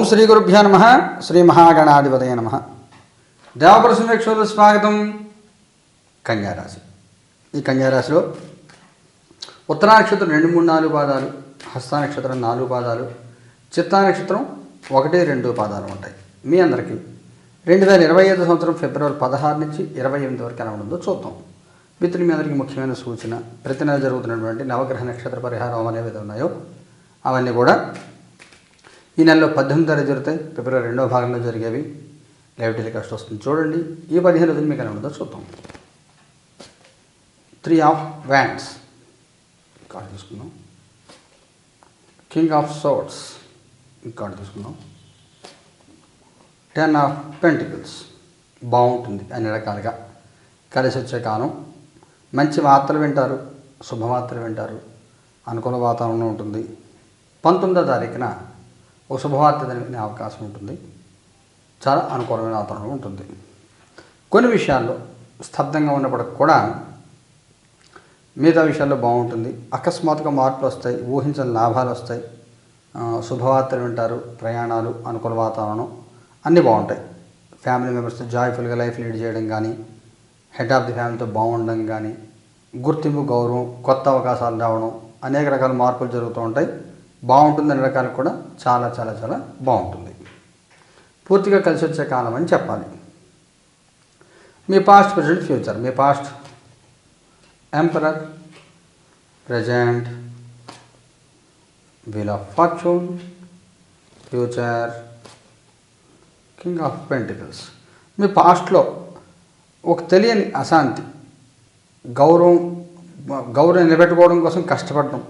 ఓం శ్రీ గురుభ్యో నమ. శ్రీ మహాగణాధిపతయ నమ. దేవప్రసమేక్షలు స్వాగతం కన్యారాశి. ఈ కన్యారాశిలో ఉత్తరా నక్షత్రం రెండు మూడు నాలుగు పాదాలు హస్త నక్షత్రం నాలుగు పాదాలు చిత్తా నక్షత్రం ఒకటి రెండు పాదాలు ఉంటాయి. మీ అందరికీ రెండు వేల ఇరవై ఐదు సంవత్సరం ఫిబ్రవరి పదహారు నుంచి ఇరవై ఎనిమిది వరకు ఎలా ఉంటుందో చూద్దాం. మిత్రులు మీ అందరికీ ముఖ్యమైన సూచన. ప్రతి నెల జరుగుతున్నటువంటి నవగ్రహ నక్షత్ర పరిహారం అనేవి ఉన్నాయో అవన్నీ కూడా ఈ నెలలో పద్దెనిమిది తారీఖు జరుగుతాయి. ఫిబ్రవరి రెండవ భాగంలో జరిగేవి. లైవ్ టెలికాస్ట్ వస్తుంది. చూడండి. ఈ పదిహేను రోజులు మీకు ఎలా ఉంటుందో చూద్దాం. త్రీ ఆఫ్ వ్యాండ్స్ కార్డు తీసుకుందాం. కింగ్ ఆఫ్ సోట్స్ కార్డు తీసుకుందాం. Ten of pentacles. బాగుంటుంది అన్ని రకాలుగా. కలిసి వచ్చే కాలం. మంచి వార్తలు వింటారు. శుభవార్తలు వింటారు. అనుకూల వాతావరణం ఉంటుంది. పంతొమ్మిదో తారీఖున ఒక శుభవార్త వినే అవకాశం ఉంటుంది. చాలా అనుకూలమైన వాతావరణం ఉంటుంది. కొన్ని విషయాల్లో స్తబ్దంగా ఉన్నప్పటికి కూడా మిగతా విషయాల్లో బాగుంటుంది. అకస్మాత్తుగా మార్పులు వస్తాయి ఊహించని లాభాలు వస్తాయి. శుభవార్తలు వింటారు ప్రయాణాలు అనుకూల వాతావరణం అన్నీ బాగుంటాయి. ఫ్యామిలీ మెంబర్స్తో జాయ్ఫుల్గా లైఫ్ లీడ్ చేయడం కానీ హెడ్ ఆఫ్ ది ఫ్యామిలీతో బాగుండడం కానీ గుర్తింపు గౌరవం కొత్త అవకాశాలు రావడం అనేక రకాల మార్పులు జరుగుతూ ఉంటాయి. బాగుంటుంది అనే రకాలు కూడా చాలా చాలా చాలా బాగుంటుంది. పూర్తిగా కలిసి వచ్చే కాలం అని చెప్పాలి. మీ past present future me past emperor present wheel of fortune future king of pentacles మీ పాస్ట్లో ఒక తెలియని అశాంతి గౌరవం గౌరవం నిలబెట్టుకోవడం కోసం కష్టపడడం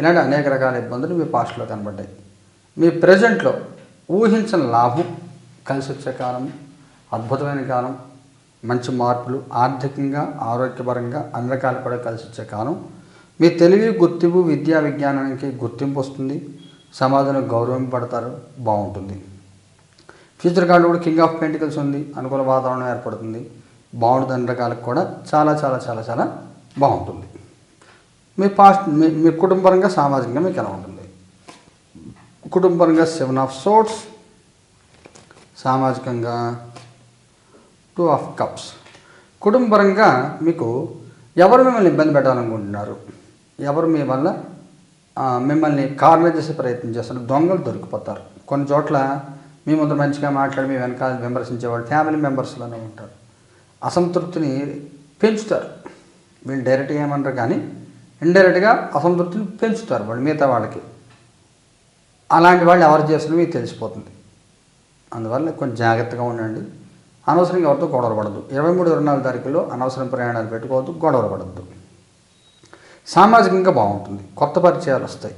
ఇలాంటి అనేక రకాల ఇబ్బందులు మీ పాస్ట్లో కనబడ్డాయి. మీ ప్రజెంట్లో ఊహించిన లాభం కలిసి వచ్చే కాలం అద్భుతమైన కాలం మంచి మార్పులు ఆర్థికంగా ఆరోగ్యపరంగా అన్ని రకాలు కూడా కలిసి వచ్చే కాలం. మీ తెలివి గుర్తింపు విద్యా విజ్ఞానానికి గుర్తింపు వస్తుంది. సమాజంలో గౌరవింపబడతారు బాగుంటుంది. ఫ్యూచర్ కార్డు కూడా కింగ్ ఆఫ్ పెయింటికల్స్ ఉంది అనుకూల వాతావరణం ఏర్పడుతుంది. బాగుంటుంది అన్ని రకాలకు కూడా చాలా చాలా చాలా చాలా బాగుంటుంది. మీ పాస్ట్ మీ మీ కుటుంబపరంగా సామాజికంగా మీకు ఎలా ఉంటుంది? కుటుంబపరంగా సెవెన్ ఆఫ్ సోట్స్ సామాజికంగా టూ ఆఫ్ కప్స్ కుటుంబపరంగా మీకు ఎవరు మిమ్మల్ని ఇబ్బంది పెట్టాలనుకుంటున్నారు? ఎవరు మీ వల్ల మిమ్మల్ని కార్నర్ చేసే ప్రయత్నం చేస్తారు? దొంగలు దొరికిపోతారు. కొన్ని చోట్ల మీ ముందు మంచిగా మాట్లాడి మీ వెనకాల విమర్శించేవాళ్ళు ఫ్యామిలీ మెంబర్స్లోనే ఉంటారు. అసంతృప్తిని పెంచుతారు. వీళ్ళు డైరెక్ట్గా ఏమంటారు కానీ ఇండైరెక్ట్గా అసంతృప్తిని పెంచుతారు వాళ్ళు మిగతా వాళ్ళకి. అలాంటి వాళ్ళు ఎవరు చేస్తున్నా మీకు తెలిసిపోతుంది. అందువల్ల కొంచెం జాగ్రత్తగా ఉండండి. అనవసరంగా ఎవరితో గొడవ పడద్దు. ఇరవై మూడు ఇరవై నాలుగు తారీఖులో అనవసరం ప్రయాణాలు పెట్టుకోవద్దు గొడవలు పడద్దు. సామాజికంగా బాగుంటుంది. కొత్త పరిచయాలు వస్తాయి.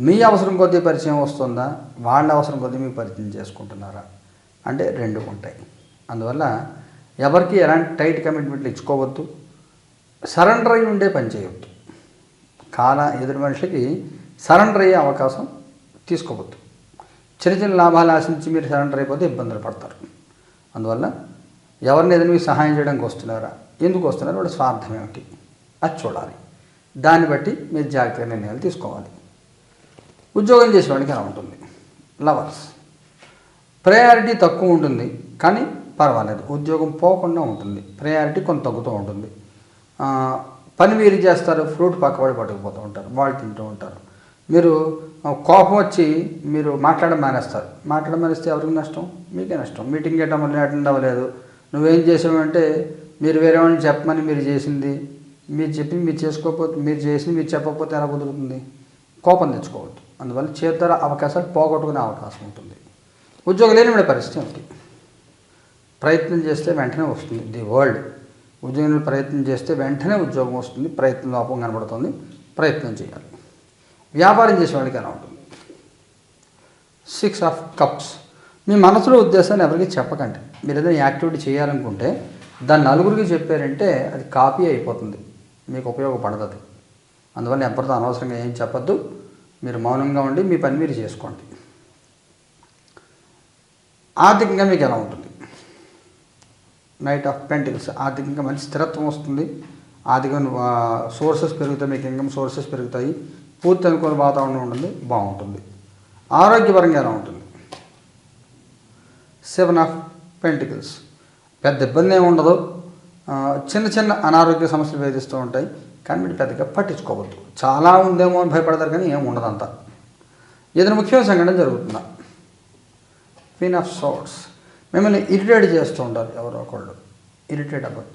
మీ అవసరం కొద్దీ పరిచయం వస్తుందా? వాళ్ళ అవసరం కొద్దీ మీకు పరిచయం చేసుకుంటున్నారా? అంటే రెండు ఉంటాయి. అందువల్ల ఎవరికి ఎలాంటి టైట్ కమిట్మెంట్లు ఇచ్చుకోవద్దు. సరెండర్ అయి ఉండే పని చేయవద్దు కాల ఎదురు మనిషికి సరెండర్ అయ్యే అవకాశం తీసుకోవద్దు. చిన్న చిన్న లాభాలు ఆశించి మీరు సరెండర్ అయిపోతే ఇబ్బందులు పడతారు. అందువల్ల ఎవరిని ఏదైనా మీకు సహాయం చేయడానికి వస్తున్నారా? ఎందుకు వస్తున్నారో? వాళ్ళ స్వార్థం ఏమిటి? అది చూడాలి. దాన్ని బట్టి మీరు జాగ్రత్తగా నిర్ణయాలు తీసుకోవాలి. ఉద్యోగం చేసేవాడికి ఎలా ఉంటుంది. లవర్స్. ప్రయారిటీ తక్కువ ఉంటుంది కానీ పర్వాలేదు. ఉద్యోగం పోకుండా ఉంటుంది. ప్రయారిటీ కొంత తగ్గుతూ ఉంటుంది. పని మీరు చేస్తారు ఫ్రూట్ పక్కబడి పట్టుకుపోతూ ఉంటారు వాళ్ళు తింటూ ఉంటారు. మీరు కోపం వచ్చి మీరు మాట్లాడడం మానేస్తారు. మాట్లాడడం మానేస్తే ఎవరికి నష్టం? మీకే నష్టం. మీటింగ్ చేయడం వల్ల అటెండ్ అవ్వలేదు. నువ్వేం చేసావంటే మీరు వేరే వాళ్ళని చెప్పమని మీరు చేసింది. మీరు చెప్పి మీరు చేసుకోకపోతే మీరు చేసింది మీరు చెప్పకపోతే ఎలా కుదురుతుంది? కోపం తెచ్చుకోవద్దు. అందువల్ల చేతర అవకాశాలు పోగొట్టుకునే అవకాశం ఉంటుంది. ఉద్యోగం లేని పరిస్థితి ఏమిటి? ప్రయత్నం చేస్తే వెంటనే వస్తుంది. The world. ఉద్యోగం ప్రయత్నం చేస్తే వెంటనే ఉద్యోగం వస్తుంది ప్రయత్నం లోపం కనబడుతుంది ప్రయత్నం చేయాలి. వ్యాపారం చేసేవాడికి ఎలా ఉంటుంది? సిక్స్ ఆఫ్ కప్స్ మీ మనసులో ఉద్దేశాన్ని ఎవరికి చెప్పకండి. మీరు ఏదైనా యాక్టివిటీ చేయాలనుకుంటే దాన్ని నలుగురికి చెప్పారంటే అది కాపీ అయిపోతుంది. మీకు ఉపయోగపడదు అందువల్ల ఎవరితో అనవసరంగా ఏం చెప్పొద్దు. మీరు మౌనంగా ఉండి మీ పని మీరు చేసుకోండి. ఆర్థికంగా మీకు ఎలా ఉంటుంది? నైట్ ఆఫ్ పెంటిల్స్ ఆర్థికంగా మంచి స్థిరత్వం వస్తుంది. ఆర్థిక సోర్సెస్ పెరుగుతాయి. మీకు ఇన్కమ్ సోర్సెస్ పెరుగుతాయి. పూర్తి అనుకూల వాతావరణం ఉంటుంది. బాగుంటుంది. ఆరోగ్యపరంగా ఎలా ఉంటుంది? సెవెన్ ఆఫ్ పెంటికల్స్ పెద్ద ఇబ్బంది ఏమి ఉండదు. చిన్న చిన్న అనారోగ్య సమస్యలు వేధిస్తూ ఉంటాయి. కానీ మీరు పెద్దగా పట్టించుకోవద్దు. చాలా ఉందేమో అని భయపడతారు కానీ ఏం ఉండదు ఏదైనా ముఖ్యమైన సంఘటన జరుగుతుందా? క్వీన్ ఆఫ్ సోర్ట్స్ మిమ్మల్ని ఇరిటేట్ చేస్తూ ఉంటారు ఎవరో ఒకళ్ళు. ఇరిటేట్ అవ్వద్దు.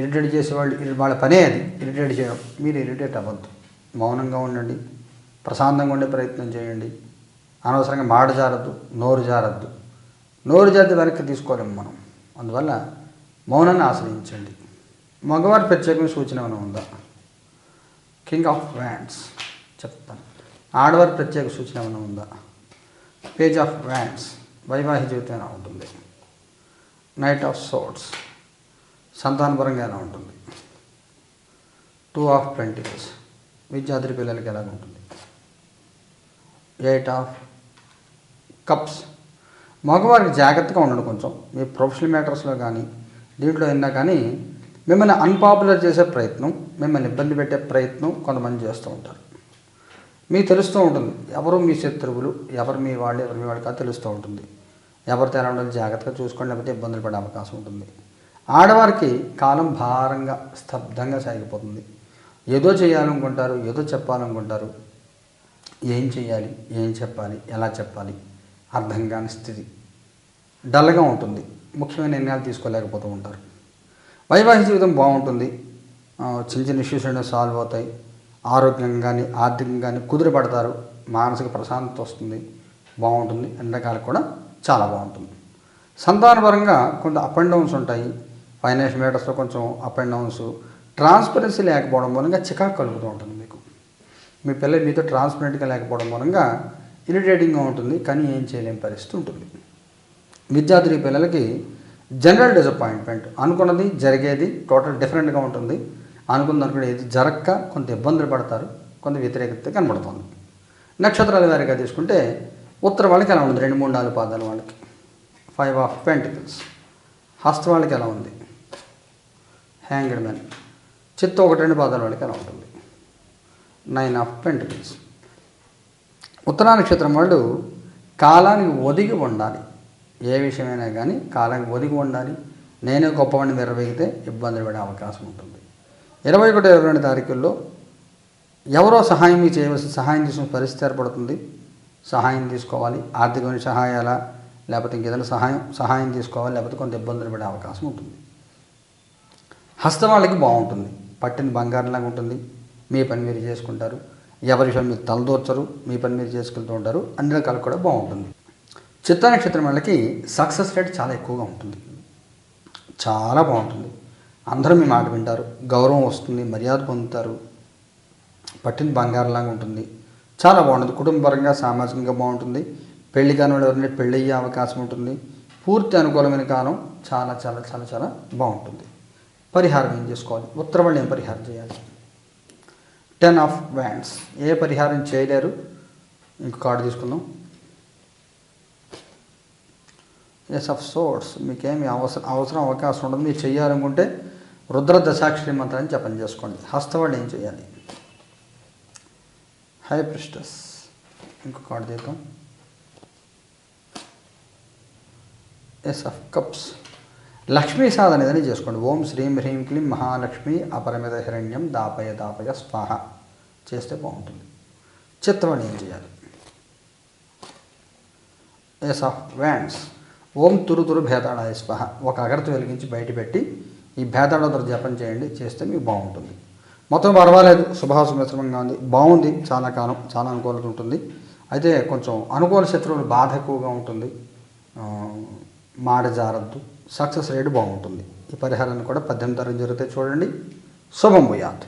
ఇరిటేట్ చేసేవాళ్ళు వాళ్ళ పనే అది. ఇరిటేట్ చేయడం మీరు ఇరిటేట్ అవ్వద్దు. మౌనంగా ఉండండి. ప్రశాంతంగా ఉండే ప్రయత్నం చేయండి. అనవసరంగా మాట జారద్దు నోరు జారద్దు. నోరు జాతి వెనక్కి తీసుకోలేము మనం. అందువల్ల మౌనాన్ని ఆశ్రయించండి. మగవారి ప్రత్యేకమైన సూచన ఏమైనా ఉందా? కింగ్ ఆఫ్ వ్యాండ్స్ చెప్తాను. ఆడవారి ప్రత్యేక సూచన ఏమైనా ఉందా? పేజ్ ఆఫ్ వ్యాండ్స్ వైవాహిక జీవితం ఎలా ఉంటుంది. నైట్ ఆఫ్ సోట్స్ సంతానపరంగా ఎలా ఉంటుంది. టూ ఆఫ్ పెంటికల్స్ విద్యార్థి పిల్లలకి ఎలా ఉంటుంది. ఎయిట్ ఆఫ్ కప్స్ మగవారికి జాగ్రత్తగా ఉండండి కొంచెం. మీ ప్రొఫెషనల్ మ్యాటర్స్లో కానీ దీంట్లో అయినా కానీ మిమ్మల్ని అన్పాపులర్ చేసే ప్రయత్నం మిమ్మల్ని ఇబ్బంది పెట్టే ప్రయత్నం కొంతమంది చేస్తూ ఉంటారు. మీకు తెలుస్తూ ఉంటుంది. ఎవరు మీ శత్రువులు? ఎవరు మీ వాళ్ళు? ఎవరు మీ వాళ్ళు కాదు తెలుస్తూ ఉంటుంది. ఎవరు తేడా ఉండాలి జాగ్రత్తగా చూసుకోండి లేకపోతే ఇబ్బందులు పడే అవకాశం ఉంటుంది. ఆడవారికి కాలం భారంగా స్తబ్దంగా సాగిపోతుంది. ఏదో చేయాలనుకుంటారు ఏదో చెప్పాలనుకుంటారు. ఏం చేయాలి? ఏం చెప్పాలి? ఎలా చెప్పాలి? అర్థం కాని స్థితి. డల్గా ఉంటుంది. ముఖ్యమైన నిర్ణయాలు తీసుకోలేకపోతూ ఉంటారు. వైవాహిక జీవితం బాగుంటుంది. చిన్న చిన్న ఇష్యూస్ అనేవి సాల్వ్ అవుతాయి. ఆరోగ్యంగా కానీ ఆర్థికంగా కానీ కుదిరిపడతారు మానసిక ప్రశాంతత వస్తుంది. బాగుంటుంది. ఎండాకాలం కూడా చాలా బాగుంటుంది. సంతానపరంగా కొంత అప్ అండ్ డౌన్స్ ఉంటాయి. ఫైనాన్షియల్ మ్యాటర్స్లో కొంచెం అప్ అండ్ డౌన్స్ ట్రాన్స్పరెన్సీ లేకపోవడం మూలంగా చికాకు కలుగుతూ ఉంటుంది మీకు. మీ పిల్లలు మీతో ట్రాన్స్పరెంట్గా లేకపోవడం మూలంగా ఇరిటేటింగ్గా ఉంటుంది. కానీ ఏం చేయలేని పరిస్థితి ఉంటుంది. విద్యార్థి పిల్లలకి జనరల్ డిసప్పాయింట్మెంట్ అనుకున్నది జరిగేది టోటల్ డిఫరెంట్గా ఉంటుంది. అనుకున్న ఏది జరక్క కొంత ఇబ్బందులు పడతారు కొంత వ్యతిరేకత కనబడుతుంది. నక్షత్రాల వారిగా తీసుకుంటే ఉత్తర వాళ్ళకి ఎలా ఉంది? రెండు మూడు నాలుగు పాదాల వాళ్ళకి. ఫైవ్ ఆఫ్ పెంటికల్స్ హస్త వాళ్ళకి ఎలా ఉంది? హ్యాంగ్డ్ మ్యాన్ చిత్త ఒకటి రెండు పాదాల వాళ్ళకి ఎలా ఉంటుంది? నైన్ ఆఫ్ పెంటికల్స్ ఉత్తరా నక్షత్రం వాళ్ళు కాలానికి ఒదిగి ఉండాలి. ఏ విషయమైనా కానీ కాలానికి ఒదిగి ఉండాలి. నేనే గొప్పవాడిని విరవేగితే ఇబ్బందులు పడే అవకాశం ఉంటుంది. ఇరవై ఒకటి ఇరవై రెండు తారీఖుల్లో ఎవరో సహాయం మీ చేయవలసిన సహాయం తీసుకునే పరిస్థితి ఏర్పడుతుంది. సహాయం తీసుకోవాలి. ఆర్థికమైన సహాయాల? లేకపోతే ఇంకేదైనా సహాయం సహాయం తీసుకోవాలి. లేకపోతే కొంత ఇబ్బందులు పడే అవకాశం ఉంటుంది. హస్తం వాళ్ళకి బాగుంటుంది. పట్టిన బంగారంలాగా ఉంటుంది. మీ పని మీరు చేసుకుంటారు. ఎవరి విషయం మీరు తలదూర్చరు. మీ పని మీరు చేసుకుంటూ ఉంటారు. అన్ని రకాలు కూడా బాగుంటుంది. చిత్త నక్షత్రం వాళ్ళకి సక్సెస్ రేట్ చాలా ఎక్కువగా ఉంటుంది. చాలా బాగుంటుంది. అందరూ మీ మాట వింటారు. గౌరవం వస్తుంది మర్యాద పొందుతారు. పట్టిన బంగారంలాగా ఉంటుంది. చాలా బాగుంటుంది. కుటుంబపరంగా సామాజికంగా బాగుంటుంది. పెళ్ళి కాని వాళ్ళు పెళ్ళి అయ్యే అవకాశం ఉంటుంది. పూర్తి అనుకూలమైన కాలం చాలా చాలా చాలా చాలా బాగుంటుంది. పరిహారం ఏం చేసుకోవాలి? ఉత్తరవాళ్ళు ఏం పరిహారం చేయాలి? టెన్ ఆఫ్ వ్యాండ్స్ ఏ పరిహారం చేయలేరు? ఇంకో కార్డు తీసుకుందాం. ఎస్ ఆఫ్ సోర్స్ మీకేమి అవసరం అవసరం అవకాశం ఉండదు. మీరు చేయాలనుకుంటే రుద్ర దశాక్షరి మంత్రాన్ని జపం చేసుకోండి. హస్తవాళ్ళు ఏం చేయాలి? హై ప్రిస్టస్ ఇంకో కార్డు తీద్దాం ఎస్ ఆఫ్ కప్స్ లక్ష్మీ సాధన ఏదైనా చేసుకోండి. ఓం శ్రీం హ్రీం క్లీం మహాలక్ష్మి అపరమిత హిరణ్యం దాపయ దాపయ స్వాహ. చేస్తే బాగుంటుంది. చిత్తవాణి ఏం చేయాలి? ఎస్ ఆఫ్ వ్యాండ్స్ ఓం తురు తురు భేదాడాయ స్వాహ. ఒక అగరత వెలిగించి బయట పెట్టి ఈ భేతాళతో జపం చేయండి చేస్తే మీకు బాగుంటుంది. మొత్తం పర్వాలేదు శుభాసు మిశ్రమంగా ఉంది. బాగుంది చాలా కాలం చాలా అనుకూలత ఉంటుంది. అయితే కొంచెం అనుకూల శత్రువులు బాధ ఎక్కువగా ఉంటుంది. మాట జారద్దు. సక్సెస్ రేట్ బాగుంటుంది. ఈ పరిహారాన్ని కూడా పద్దెనిమిది తరగతి జరిగితే చూడండి. శుభం భూయాత్.